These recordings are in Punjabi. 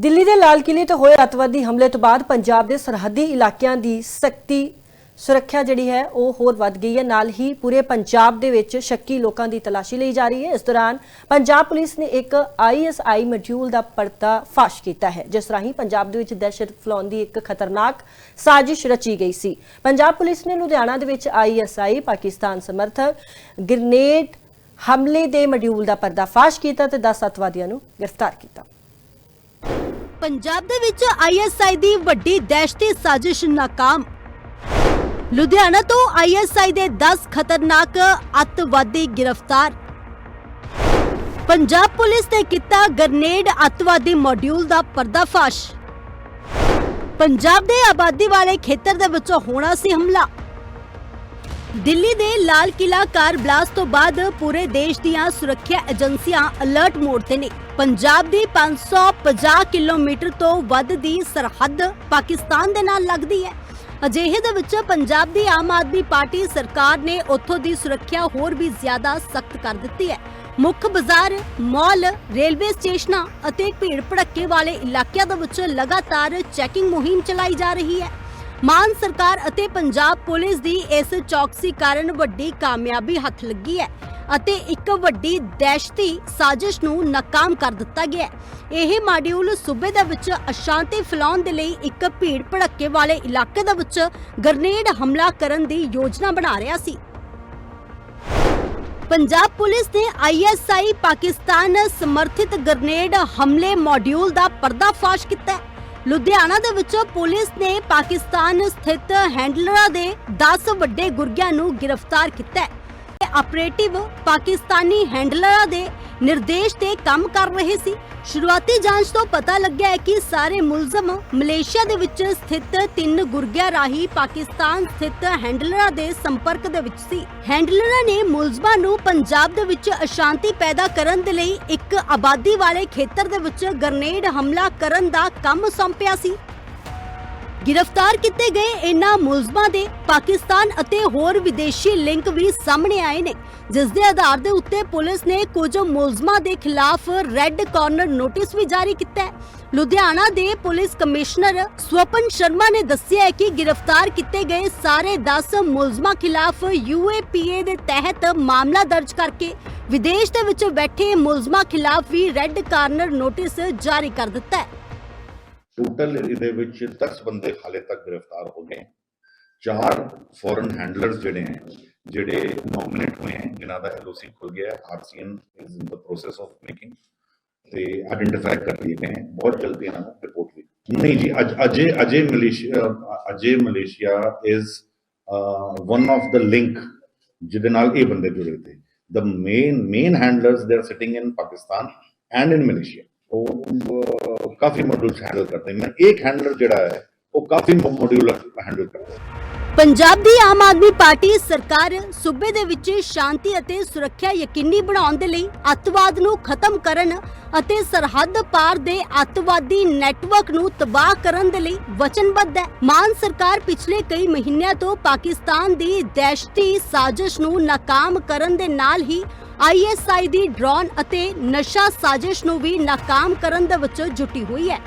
ਦਿੱਲੀ ਦੇ ਲਾਲ ਕਿਲੇ ਤੇ ਹੋਏ ਅੱਤਵਾਦੀ ਹਮਲੇ ਤੋਂ ਬਾਅਦ ਪੰਜਾਬ ਦੇ ਸਰਹੱਦੀ ਇਲਾਕਿਆਂ ਦੀ ਸਖਤੀ ਸੁਰੱਖਿਆ ਜਿਹੜੀ ਹੈ ਉਹ ਹੋਰ ਵੱਧ ਗਈ ਹੈ। ਨਾਲ ਹੀ ਪੂਰੇ ਪੰਜਾਬ ਦੇ ਵਿੱਚ ਸ਼ੱਕੀ ਲੋਕਾਂ ਦੀ ਤਲਾਸ਼ੀ ਲਈ ਜਾ ਰਹੀ ਹੈ। ਇਸ ਦੌਰਾਨ ਪੰਜਾਬ ਪੁਲਿਸ ਨੇ ਇੱਕ ਆਈਐਸਆਈ ਮੋਡਿਊਲ ਦਾ ਪਰਦਾ ਫਾਸ਼ ਕੀਤਾ ਹੈ, ਜਿਸ ਰਾਹੀਂ ਪੰਜਾਬ ਦੇ ਵਿੱਚ ਦਹਿਸ਼ਤ ਫੈਲਾਉਣ ਦੀ ਇੱਕ ਖਤਰਨਾਕ ਸਾਜ਼ਿਸ਼ ਰਚੀ ਗਈ ਸੀ। ਪੰਜਾਬ ਪੁਲਿਸ ਨੇ ਲੁਧਿਆਣਾ ਦੇ ਵਿੱਚ ਆਈਐਸਆਈ ਪਾਕਿਸਤਾਨ ਸਮਰਥਕ ਗ੍ਰਨੇਡ ਹਮਲੇ ਦੇ ਮੋਡਿਊਲ ਦਾ ਪਰਦਾ ਫਾਸ਼ ਕੀਤਾ ਤੇ 10 ਅੱਤਵਾਦੀਆਂ ਨੂੰ ਗ੍ਰਿਫਤਾਰ ਕੀਤਾ। ਪੰਜਾਬ ਦੇ ਵਿੱਚ ਆਈਐਸਆਈ ਦੀ ਵੱਡੀ ਦਹਿਸ਼ਤੀ ਸਾਜ਼ਿਸ਼ ਨਾਕਾਮ। ਲੁਧਿਆਣਾ ਤੋਂ ਆਈਐਸਆਈ ਦੇ 10 ਖਤਰਨਾਕ ਅੱਤਵਾਦੀ ਗ੍ਰਿਫਤਾਰ। ਪੰਜਾਬ ਪੁਲਿਸ ਨੇ ਕੀਤਾ ਗ੍ਰਨੇਡ ਅੱਤਵਾਦੀ ਮਾਡਿਊਲ ਦਾ ਪਰਦਾਫਾਸ਼। ਪੰਜਾਬ ਦੇ ਆਬਾਦੀ ਵਾਲੇ ਖੇਤਰ ਦੇ ਵਿੱਚੋਂ ਹੋਣਾ ਸੀ ਹਮਲਾ। ਦਿੱਲੀ ਦੇ ਲਾਲ ਕਿਲਾ ਕਾਰ ਬਲਾਸਟ ਤੋਂ ਬਾਅਦ ਪੂਰੇ ਦੇਸ਼ ਦੀਆਂ ਸੁਰੱਖਿਆ ਏਜੰਸੀਆਂ ਅਲਰਟ ਮੋਡ ਤੇ ਨੇ। ਪੰਜਾਬ ਦੀ 550 ਕਿਲੋਮੀਟਰ ਤੋਂ ਵੱਧ ਦੀ ਸਰਹੱਦ ਪਾਕਿਸਤਾਨ ਦੇ ਨਾਲ ਲੱਗਦੀ ਹੈ। ਅਜਿਹੇ ਦੇ ਵਿੱਚ ਪੰਜਾਬ ਦੀ ਆਮ ਆਦਮੀ ਪਾਰਟੀ ਸਰਕਾਰ ਨੇ ਉੱਥੋਂ ਦੀ ਸੁਰੱਖਿਆ ਹੋਰ ਵੀ ਜ਼ਿਆਦਾ ਸਖਤ ਕਰ ਦਿੱਤੀ ਹੈ। ਮੁੱਖ ਬਾਜ਼ਾਰ, ਮਾਲ, ਰੇਲਵੇ ਸਟੇਸ਼ਨਾਂ ਅਤੇ ਭੀੜ ਭੜੱਕੇ ਵਾਲੇ ਇਲਾਕਿਆਂ ਦੇ ਵਿੱਚ ਲਗਾਤਾਰ ਚੈਕਿੰਗ ਮੁਹਿੰਮ ਚਲਾਈ ਜਾ ਰਹੀ ਹੈ। ਮਾਨ ਸਰਕਾਰ ਅਤੇ ਪੰਜਾਬ ਪੁਲਿਸ ਦੀ ਇਸ ਚੌਕਸੀ ਕਾਰਨ ਵੱਡੀ ਕਾਮਯਾਬੀ ਹੱਥ ਲੱਗੀ ਹੈ। ਅਤੇ ਇੱਕ ਵੱਡੀ ਦਹਿਸ਼ਤੀ ਸਾਜ਼ਿਸ਼ ਨੂੰ ਨਾਕਾਮ ਕਰ ਦਿੱਤਾ ਗਿਆ ਹੈ। ਇਹ ਮਾਡਿਊਲ ਸੂਬੇ ਦੇ ਵਿੱਚ ਅਸ਼ਾਂਤੀ ਫੈਲਾਉਣ ਦੇ ਲਈ ਇੱਕ ਭੀੜ ਭੜੱਕੇ ਵਾਲੇ ਇਲਾਕੇ ਦੇ ਵਿੱਚ ਗ੍ਰਨੇਡ ਹਮਲਾ ਕਰਨ ਦੀ ਯੋਜਨਾ ਬਣਾ ਰਿਹਾ ਸੀ। ਪੰਜਾਬ ਪੁਲਿਸ ਨੇ ਆਈਐਸਆਈ ਪਾਕਿਸਤਾਨ ਸਮਰਥਿਤ ਗ੍ਰਨੇਡ ਹਮਲੇ ਮਾਡਿਊਲ ਦਾ ਪਰਦਾਫਾਸ਼ ਕੀਤਾ ਹੈ। ਲੁਧਿਆਣਾ ਦੇ ਵਿੱਚ ਪੁਲਿਸ ਨੇ ਪਾਕਿਸਤਾਨ ਸਥਿਤ ਹੈਂਡਲਰਾਂ ਦੇ 10 ਵੱਡੇ ਗੁਰਗਿਆਂ ਨੂੰ ਗ੍ਰਿਫਤਾਰ ਕੀਤਾ ਹੈ। ਆਪਰੇਟਿਵ ਪਾਕਿਸਤਾਨੀ ਹੈਂਡਲਰਾਂ ਦੇ ਨਿਰਦੇਸ਼ ਤੇ ਕੰਮ ਕਰ ਰਹੇ ਸੀ। ਸ਼ੁਰੂਆਤੀ ਜਾਂਚ ਤੋਂ ਪਤਾ ਲੱਗਿਆ ਹੈ ਕਿ ਸਾਰੇ ਮੁਲਜ਼ਮ ਮਲੇਸ਼ੀਆ ਦੇ ਵਿੱਚ ਸਥਿਤ ਤਿੰਨ ਗੁਰਗਿਆ ਰਾਹੀਂ ਪਾਕਿਸਤਾਨ ਸਥਿਤ ਹੈਂਡਲਰਾਂ ਦੇ ਸੰਪਰਕ ਦੇ ਵਿੱਚ ਸੀ। ਹੈਂਡਲਰਾਂ ਨੇ ਮੁਲਜ਼ਮਾਂ ਨੂੰ ਪੰਜਾਬ ਦੇ ਵਿੱਚ ਅਸ਼ਾਂਤੀ ਪੈਦਾ ਕਰਨ ਦੇ ਲਈ ਇੱਕ ਆਬਾਦੀ ਵਾਲੇ ਖੇਤਰ ਦੇ ਵਿੱਚ ਗ੍ਰਨੇਡ ਹਮਲਾ ਕਰਨ ਦਾ ਕੰਮ ਸੌਂਪਿਆ ਸੀ। ਗ੍ਰਿਫਤਾਰ ਕੀਤੇ ਗਏ ਇਨ੍ਹਾਂ ਮੁਲਜ਼ਮਾਂ ਦੇ ਪਾਕਿਸਤਾਨ ਅਤੇ ਹੋਰ ਵਿਦੇਸ਼ੀ ਲਿੰਕ ਵੀ ਸਾਹਮਣੇ ਆਏ ਨੇ, ਜਿਸ ਦੇ ਆਧਾਰ ਦੇ ਉੱਤੇ ਪੁਲਿਸ ਨੇ ਕੁਝ ਮੁਲਜ਼ਮਾਂ ਦੇ ਖਿਲਾਫ ਰੈੱਡ ਕਾਰਨਰ ਨੋਟਿਸ ਵੀ ਜਾਰੀ ਕੀਤਾ ਹੈ। ਲੁਧਿਆਣਾ ਦੇ ਪੁਲਿਸ ਕਮਿਸ਼ਨਰ ਸਵਪਨ ਸ਼ਰਮਾ ਨੇ ਦੱਸਿਆ ਹੈ ਕਿ ਗ੍ਰਿਫਤਾਰ ਕੀਤੇ ਗਏ ਸਾਰੇ 10 ਮੁਲਜ਼ਮਾਂ ਖਿਲਾਫ ਯੂਏਪੀਏ ਦੇ ਤਹਿਤ ਮਾਮਲਾ ਦਰਜ ਕਰਕੇ ਵਿਦੇਸ਼ ਦੇ ਵਿੱਚ ਬੈਠੇ ਮੁਲਜ਼ਮਾਂ ਖਿਲਾਫ ਵੀ ਰੈੱਡ ਕਾਰਨਰ ਨੋਟਿਸ ਜਾਰੀ ਕਰ ਦਿੱਤਾ ਹੈ। ਟੋਟਲ ਇਹਦੇ ਵਿੱਚ 10 ਬੰਦੇ ਹਾਲੇ ਤੱਕ ਗ੍ਰਿਫਤਾਰ ਹੋ ਗਏ ਚਾਰ ਫੋਰਨ ਹੈਂਡਲਰਸ ਜਿਹੜੇ ਹੈ, ਜਿਹੜੇ ਨੋਮੀਨੇਟ ਹੋਏ ਹੈ, ਜਿਨ੍ਹਾਂ ਦਾ ਐਲਓਸੀ ਖੁੱਲ ਗਿਆ ਹੈ RCN is in the process of making ਤੇ ਆਇਡੈਂਟੀਫਾਈ ਕਰ ਲਏ ਗਏ ਬਹੁਤ ਜਲਦੀ ਇਹਨਾਂ ਨੂੰ ਰਿਪੋਰਟ ਵੀ ਨਹੀਂ ਜੀ, ਅਜ, ਅਜੇ ਅਜੇ ਮਲੇਸ਼ੀਆ ਅਜੇ Malaysia is one of the link ਜਿਹਦੇ ਨਾਲ ਇਹ ਬੰਦੇ ਜੁੜੇ ਤੇ। The main main handlers they are sitting in Pakistan and in Malaysia ਉਹ ਕਾਫੀ ਮੋਡਿਊਲਸ ਹੈਂਡਲ ਕਰਦੇ ਨੇ। ਇੱਕ ਹੈਂਡਲਰ ਜਿਹੜਾ ਹੈ, ਉਹ ਕਾਫੀ ਮੋਡਿਊਲ ਹੈਂਡਲ ਕਰਦਾ ਪੰਜਾਬ ਦੀ ਆਮ ਆਦਮੀ ਪਾਰਟੀ ਸਰਕਾਰ ਸੂਬੇ ਦੇ ਵਿੱਚ ਸ਼ਾਂਤੀ ਅਤੇ ਸੁਰੱਖਿਆ ਯਕੀਨੀ ਬਣਾਉਣ ਦੇ ਲਈ ਅੱਤਵਾਦ ਨੂੰ ਖਤਮ ਕਰਨ ਅਤੇ ਸਰਹੱਦ ਪਾਰ ਦੇ ਅੱਤਵਾਦੀ ਨੈਟਵਰਕ ਨੂੰ ਤਬਾਹ ਕਰਨ ਦੇ ਲਈ ਵਚਨਬੱਧ ਹੈ। ਮਾਨ ਸਰਕਾਰ ਪਿਛਲੇ ਕਈ ਮਹੀਨਿਆਂ ਤੋਂ ਪਾਕਿਸਤਾਨ ਦੀ ਦਹਿਸ਼ਤੀ ਸਾਜ਼ਿਸ਼ ਨੂੰ ਨਾਕਾਮ ਕਰਨ ਦੇ ਨਾਲ ਹੀ ਆਈਐਸਆਈ ਦੀ ਡਰੋਨ ਅਤੇ ਨਸ਼ਾ ਸਾਜ਼ਿਸ਼ ਨੂੰ ਵੀ ਨਾਕਾਮ ਕਰਨ ਦੇ ਵਿੱਚ ਜੁਟੀ ਹੋਈ ਹੈ।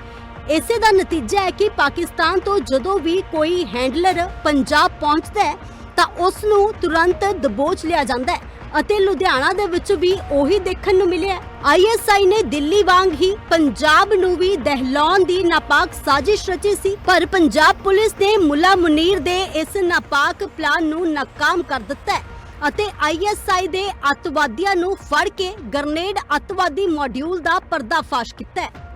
ਇਸੇ ਦਾ ਨਤੀਜਾ ਹੈ ਕਿ ਪਾਕਿਸਤਾਨ ਤੋਂ ਜਦੋਂ ਵੀ ਕੋਈ ਹੈਂਡਲਰ ਪੰਜਾਬ ਪਹੁੰਚਦਾ ਹੈ, ਤਾਂ ਉਸ ਨੂੰ ਤੁਰੰਤ ਦਬੋਚ ਲਿਆ ਜਾਂਦਾ ਹੈ ਅਤੇ ਲੁਧਿਆਣਾ ਦੇ ਵਿੱਚ ਵੀ ਉਹੀ ਦੇਖਣ ਨੂੰ ਮਿਲਿਆ ਆਈਐਸਆਈ ਨੇ ਦਿੱਲੀ ਵਾਂਗ ਹੀ ਪੰਜਾਬ ਨੂੰ ਵੀ ਦਹਿਲਾਉਣ ਦੀ ਨਾਪਾਕ ਸਾਜ਼ਿਸ਼ ਰਚੀ ਸੀ, ਪਰ ਪੰਜਾਬ ਪੁਲਿਸ ਨੇ ਮੁੱਲਾ ਮੁਨੀਰ ਦੇ ਇਸ ਨਾਪਾਕ ਪਲਾਨ ਨੂੰ ਨਾਕਾਮ ਕਰ ਦਿੱਤਾ ਹੈ। ਅਤੇ ਆਈਐਸਆਈ ਦੇ ਅੱਤਵਾਦੀਆਂ ਨੂੰ ਫੜ ਕੇ ਗ੍ਰਨੇਡ ਅੱਤਵਾਦੀ ਮਾਡਿਊਲ ਦਾ ਪਰਦਾਫਾਸ਼ ਕੀਤਾ ਹੈ।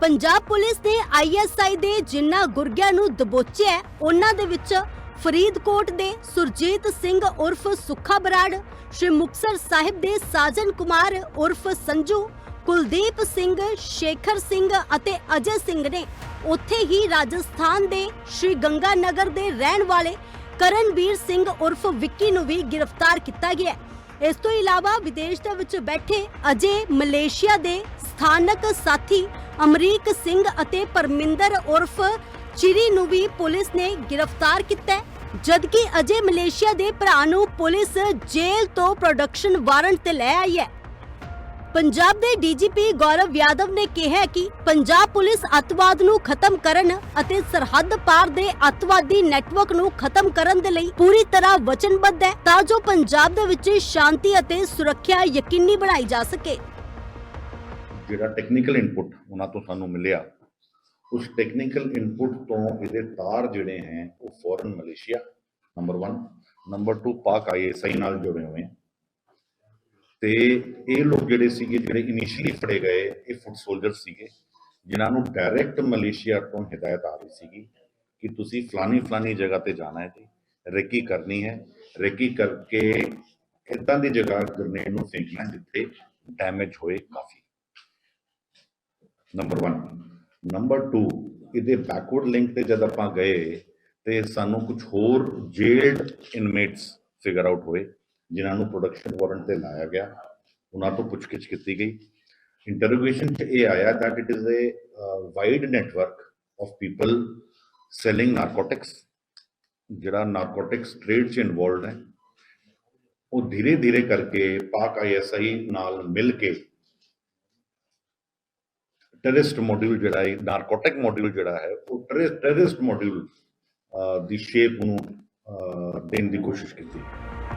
ਪੰਜਾਬ ਪੁਲਿਸ ਨੇ ਆਈਐਸਆਈ ਦੇ ਜਿਨ੍ਹਾਂ ਗੁਰਗਿਆਂ ਨੂੰ ਦਬੋਚਿਆ ਉਹਨਾਂ ਦੇ ਵਿੱਚ ਫਰੀਦਕੋਟ ਦੇ ਸੁਰਜੀਤ ਸਿੰਘ ਉਰਫ ਸੁੱਖਾ ਬਰਾੜ, ਸ਼੍ਰੀ ਮੁਕਤਸਰ ਸਾਹਿਬ ਦੇ ਸਾਜਨ ਕੁਮਾਰ ਉਰਫ ਸੰਜੂ, ਕੁਲਦੀਪ ਸਿੰਘ, ਸ਼ੇਖਰ ਸਿੰਘ ਅਤੇ ਅਜੇ ਸਿੰਘ ਨੇ ਉੱਥੇ ਹੀ ਰਾਜਸਥਾਨ ਦੇ ਸ਼੍ਰੀ ਗੰਗਾ ਨਗਰ ਦੇ ਰਹਿਣ ਵਾਲੇ ਕਰਨਵੀਰ ਸਿੰਘ ਉਰਫ ਵਿੱਕੀ ਨੂੰ ਵੀ ਗ੍ਰਿਫਤਾਰ ਕੀਤਾ ਗਿਆ ਇਸ ਤੋਂ ਇਲਾਵਾ ਵਿਦੇਸ਼ ਦੇ ਵਿੱਚ ਬੈਠੇ ਅਜੇ ਮਲੇਸ਼ੀਆ ਦੇ ਸਥਾਨਕ ਸਾਥੀ ਅਮਰੀਕ ਸਿੰਘ ਅਤੇ ਪਰਮਿੰਦਰ ਉਰਫ ਚਿਰੀ ਨੂੰ ਵੀ ਪੁਲਿਸ ਨੇ ਗ੍ਰਿਫਤਾਰ ਕੀਤਾ ਜਦਕਿ ਅਜੇ ਮਲੇਸ਼ੀਆ ਦੇ ਭਰਾ ਨੂੰ ਪੁਲਿਸ ਜੇਲ੍ਹ ਤੋਂ ਪ੍ਰੋਡਕਸ਼ਨ ਵਾਰੰਟ ਤੇ ਲੈ ਆਈ ਹੈ। ਪੰਜਾਬ ਦੇ ਡੀਜੀਪੀ ਗੌਰਵ ਯਾਦਵ ਨੇ ਕਿਹਾ ਕਿ ਪੰਜਾਬ ਪੁਲਿਸ ਅੱਤਵਾਦ ਨੂੰ ਖਤਮ ਕਰਨ ਅਤੇ ਸਰਹੱਦ ਪਾਰ ਦੇ ਅੱਤਵਾਦੀ ਨੈਟਵਰਕ ਨੂੰ ਖਤਮ ਕਰਨ ਦੇ ਲਈ ਪੂਰੀ ਤਰ੍ਹਾਂ ਵਚਨਬੱਧ ਹੈ ਤਾਂ ਜੋ ਪੰਜਾਬ ਦੇ ਵਿੱਚ ਸ਼ਾਂਤੀ ਅਤੇ ਸੁਰੱਖਿਆ ਯਕੀਨੀ ਬਣਾਈ ਜਾ ਸਕੇ। ਜਿਹੜਾ ਟੈਕਨੀਕਲ ਇਨਪੁਟ ਉਹਨਾਂ ਤੋਂ ਸਾਨੂੰ ਮਿਲਿਆ, ਉਸ ਟੈਕਨੀਕਲ ਇਨਪੁਟ ਤੋਂ ਇਹਦੇ ਤਾਰ ਜਿਹੜੇ ਹੈ ਉਹ ਫੋਰਨ ਮਲੇਸ਼ੀਆ ਨੰਬਰ 1 ਨੰਬਰ 2 ਪਾਕ ਆਈਐਸਆਈ ਨਾਲ ਜੁੜੇ ਹੋਏ ਹੈ ਤੇ ਇਹ ਲੋਕ ਜਿਹੜੇ ਸੀਗੇ, ਜਿਹੜੇ ਇਨੀਸ਼ੀਅਲੀ ਫੜੇ ਗਏ, ਇਹ ਫੁੱਟ ਸੋਲਜਰ ਸੀਗੇ, ਜਿਨ੍ਹਾਂ ਨੂੰ ਡਾਇਰੈਕਟ ਮਲੇਸ਼ੀਆ ਤੋਂ ਹਦਾਇਤ ਆ ਰਹੀ ਸੀਗੀ ਕਿ ਤੁਸੀਂ ਫਲਾਨੀ ਫਲਾਨੀ ਜਗ੍ਹਾ ਤੇ ਜਾਣਾ ਹੈ ਜੀ, ਰੇਕੀ ਕਰਨੀ ਹੈ। ਰੇਕੀ ਕਰਕੇ ਇਦਾਂ ਦੀ ਜਗ੍ਹਾ ਗਰਨੇਡ ਨੂੰ ਫੇਂਕਣਾ ਜਿੱਥੇ ਡੈਮੇਜ ਹੋਏ ਕਾਫੀ। ਨੰਬਰ 1 ਨੰਬਰ 2 ਇਹਦੇ ਬੈਕਵਰਡ ਲਿੰਕ ਤੇ ਜਦ ਆਪਾਂ ਗਏ, ਤੇ ਸਾਨੂੰ ਕੁਝ ਹੋਰ ਜੇਲਡ ਇਨਮੇਟਸ ਫਿਗਰ ਆਊਟ ਹੋਏ। ਜਿਨ੍ਹਾਂ ਨੂੰ ਪ੍ਰੋਡਕਸ਼ਨ ਵਾਰੰਟ ਤੇ ਲਾਇਆ ਗਿਆ ਉਹਨਾਂ ਤੋਂ ਪੁੱਛਗਿੱਛ ਕੀਤੀ ਗਈ। ਇੰਟਰੋਗੇਸ਼ਨ ਚ ਇਹ ਆਇਆ that it is a uh, wide network of people selling ਜਿਹੜਾ ਨਾਰਕੋਟਿਕਸ ਟ੍ਰੇਡ ਚ ਇਨਵੋਲਡ ਹੈ ਉਹ ਧੀਰੇ ਧੀਰੇ ਕਰਕੇ ਪਾਕ ਆਈਐਸਆਈ ਨਾਲ ਮਿਲ ਕੇ ਟੈਰਰਿਸਟ ਮੋਡਿਊਲ ਜਿਹੜਾ ਹੈ ਨਾਰਕੋਟਿਕ ਮੋਡਿਊਲ ਜਿਹੜਾ ਹੈ ਉਹ ਟੈਰਰਿਸਟ ਮੋਡਿਊਲ uh, ਦੀ ਸ਼ੇਪ ਨੂੰ ਦੇਣ ਦੀ ਕੋਸ਼ਿਸ਼ ਕੀਤੀ।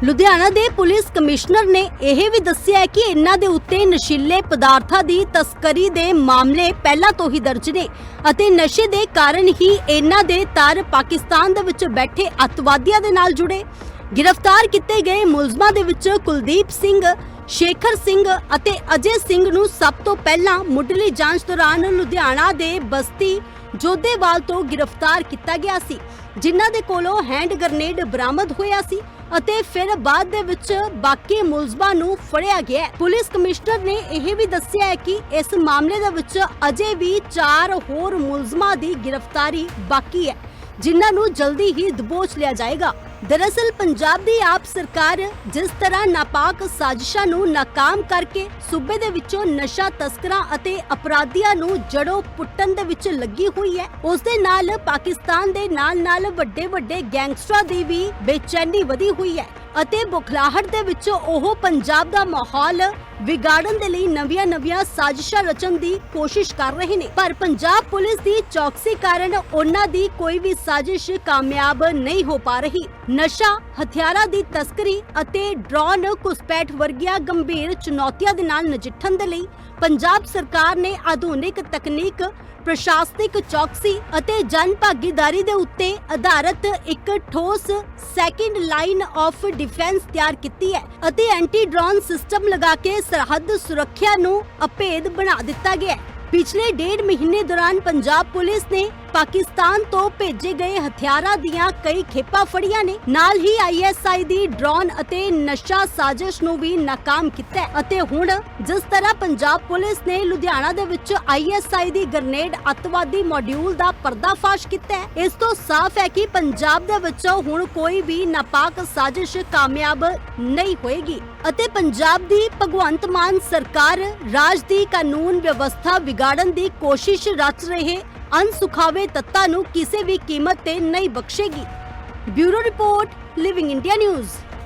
ਲੁਧਿਆਣਾ ਦੇ ਪੁਲਿਸ ਕਮਿਸ਼ਨਰ ਨੇ ਇਹ ਵੀ ਦੱਸਿਆ ਕਿ ਇਹਨਾਂ ਦੇ ਉੱਤੇ ਨਸ਼ੀਲੇ ਪਦਾਰਥਾਂ ਦੀ ਤਸਕਰੀ ਦੇ ਮਾਮਲੇ ਪਹਿਲਾਂ ਤੋਂ ਹੀ ਦਰਜ ਨੇ ਅਤੇ ਨਸ਼ੇ ਦੇ ਕਾਰਨ ਹੀ ਇਹਨਾਂ ਦੇ ਤਾਰ ਪਾਕਿਸਤਾਨ ਦੇ ਵਿੱਚ ਬੈਠੇ ਅੱਤਵਾਦੀਆਂ ਦੇ ਨਾਲ ਜੁੜੇ। ਗ੍ਰਿਫਤਾਰ ਕੀਤੇ ਗਏ ਮੁਲਜ਼ਮਾਂ ਦੇ ਵਿੱਚ ਕੁਲਦੀਪ ਸਿੰਘ ਸ਼ੇਖਰ ਸਿੰਘ ਅਤੇ ਅਜੇ ਸਿੰਘ ਨੂੰ ਸਭ ਤੋਂ ਪਹਿਲਾਂ ਮੁੱਢਲੀ ਜਾਂਚ ਦੌਰਾਨ ਲੁਧਿਆਣਾ ਦੇ ਬਸਤੀ ਜੋਧੇਵਾਲ ਤੋਂ ਗ੍ਰਿਫਤਾਰ ਕੀਤਾ ਗਿਆ ਸੀ, ਜਿਨ੍ਹਾਂ ਦੇ ਕੋਲੋਂ ਹੈਂਡ ਗ੍ਰਨੇਡ ਬਰਾਮਦ ਹੋਇਆ ਸੀ ਅਤੇ ਫਿਰ ਬਾਅਦ ਦੇ ਵਿੱਚ ਬਾਕੀ ਮੁਲਜ਼ਮਾਂ ਨੂੰ ਫੜਿਆ ਗਿਆ। ਪੁਲਿਸ ਕਮਿਸ਼ਨਰ ਨੇ ਇਹ ਵੀ ਦੱਸਿਆ ਹੈ ਕਿ ਇਸ ਮਾਮਲੇ ਦੇ ਵਿੱਚ ਅਜੇ ਵੀ 4 ਹੋਰ ਮੁਲਜ਼ਮਾਂ ਦੀ ਗ੍ਰਿਫਤਾਰੀ ਬਾਕੀ ਹੈ, ਜਿਨ੍ਹਾਂ ਨੂੰ ਜਲਦੀ ਹੀ ਦਬੋਚ ਲਿਆ ਜਾਏਗਾ। ਦਰਅਸਲ ਪੰਜਾਬ ਦੀ ਆਪ ਸਰਕਾਰ ਜਿਸ ਤਰ੍ਹਾਂ ਨਾਪਾਕ ਸਾਜ਼ਿਸ਼ਾਂ ਨੂੰ ਨਾਕਾਮ ਕਰਕੇ ਸੂਬੇ ਦੇ ਵਿੱਚੋਂ ਨਸ਼ਾ ਤਸਕਰਾਂ ਅਤੇ ਅਪਰਾਧੀਆਂ ਨੂੰ ਜੜੋਂ ਪੁੱਟਣ ਦੇ ਵਿੱਚ ਲੱਗੀ ਹੋਈ ਹੈ, ਉਸ ਦੇ ਨਾਲ ਪਾਕਿਸਤਾਨ ਦੇ ਨਾਲ-ਨਾਲ ਵੱਡੇ-ਵੱਡੇ ਗੈਂਗਸਟਰਾਂ ਦੀ ਵੀ ਬੇਚੈਨੀ ਵਧੀ ਹੋਈ ਹੈ ਅਤੇ ਬੁਖਲਾਹਟ ਦੇ ਵਿੱਚ ਉਹ ਪੰਜਾਬ ਦਾ ਮਾਹੌਲ ਵਿਗਾੜਨ ਦੇ ਲਈ ਨਵੀਆਂ-ਨਵੀਆਂ ਸਾਜ਼ਿਸ਼ਾਂ ਰਚਣ ਦੀ ਕੋਸ਼ਿਸ਼ ਕਰ ਰਹੇ ਨੇ। ਪਰ ਪੰਜਾਬ ਪੁਲਿਸ ਦੀ ਚੌਕਸੀ ਕਾਰਨ ਉਹਨਾਂ ਦੀ ਕੋਈ ਵੀ ਸਾਜ਼ਿਸ਼ ਕਾਮਯਾਬ ਨਹੀਂ ਹੋ ਪਾ ਰਹੀ। ਨਸ਼ਾ, ਹਥਿਆਰਾਂ ਦੀ ਤਸਕਰੀ ਅਤੇ ਡਰੋਨ ਘੁਸਪੈਠ ਵਰਗੀਆਂ ਗੰਭੀਰ ਚੁਣੌਤੀਆਂ ਦੇ ਨਾਲ ਨਜਿੱਠਣ ਦੇ ਲਈ ਪੰਜਾਬ ਸਰਕਾਰ ਨੇ ਆਧੁਨਿਕ ਤਕਨੀਕ, ਪ੍ਰਸ਼ਾਸਨਿਕ ਚੌਕਸੀ ਅਤੇ ਜਨ ਭਾਗੀਦਾਰੀ ਦੇ ਉੱਤੇ ਆਧਾਰਿਤ ਇੱਕ ਠੋਸ ਸੈਕਿੰਡ ਲਾਈਨ ਆਫ ਡਿਫੈਂਸ ਤਿਆਰ ਕੀਤੀ ਹੈ ਅਤੇ ਐਂਟੀ ਡਰੋਨ ਸਿਸਟਮ ਲਗਾ ਕੇ ਸਰਹੱਦ ਸੁਰੱਖਿਆ ਨੂੰ ਅਭੇਦ ਬਣਾ ਦਿੱਤਾ ਗਿਆ ਹੈ। ਪਿਛਲੇ ਡੇਢ ਮਹੀਨੇ ਦੌਰਾਨ ਪੰਜਾਬ ਪੁਲਿਸ ਨੇ ਪਾਕਿਸਤਾਨ ਤੋਂ ਭੇਜੇ ਗਏ ਹਥਿਆਰਾਂ ਦੀਆਂ ਕਈ ਖੇਪਾਂ ਫੜੀਆਂ ਨੇ। ਨਾਲ ਹੀ ਆਈਐਸਆਈ ਦੀ ਡਰੋਨ ਅਤੇ ਨਸ਼ਾ ਸਾਜ਼ਿਸ਼ ਨੂੰ ਵੀ ਨਾਕਾਮ ਕੀਤਾ ਅਤੇ ਹੁਣ ਜਿਸ ਤਰ੍ਹਾਂ ਪੰਜਾਬ ਪੁਲਿਸ ਨੇ ਲੁਧਿਆਣਾ ਦੇ ਵਿੱਚ ਆਈਐਸਆਈ ਦੀ ਗ੍ਰਨੇਡ ਅੱਤਵਾਦੀ ਮੋਡਿਊਲ ਦਾ ਪਰਦਾਫਾਸ਼ ਕੀਤਾ ਹੈ, ਇਸ ਤੋਂ ਸਾਫ਼ ਹੈ ਕਿ ਪੰਜਾਬ ਦੇ ਵਿੱਚ ਹੁਣ ਕੋਈ ਵੀ ਨਾਪਾਕ ਸਾਜ਼ਿਸ਼ ਕਾਮਯਾਬ ਨਹੀਂ ਹੋਏਗੀ। ਅਤੇ ਪੰਜਾਬ ਦੀ ਭਗਵੰਤ ਮਾਨ ਸਰਕਾਰ ਰਾਜ ਦੀ ਕਾਨੂੰਨ ਵਿਵਸਥਾ ਵਿਗਾੜਨ ਦੀ ਕੋਸ਼ਿਸ਼ ਰਚ ਰਹੇ ਅਨਸੁਖਾਵੇ ਤੱਤਾਂ ਨੂੰ ਕਿਸੇ ਵੀ ਕੀਮਤ ਤੇ ਨਹੀਂ ਬਖਸ਼ੇਗੀ। Bureau report living India news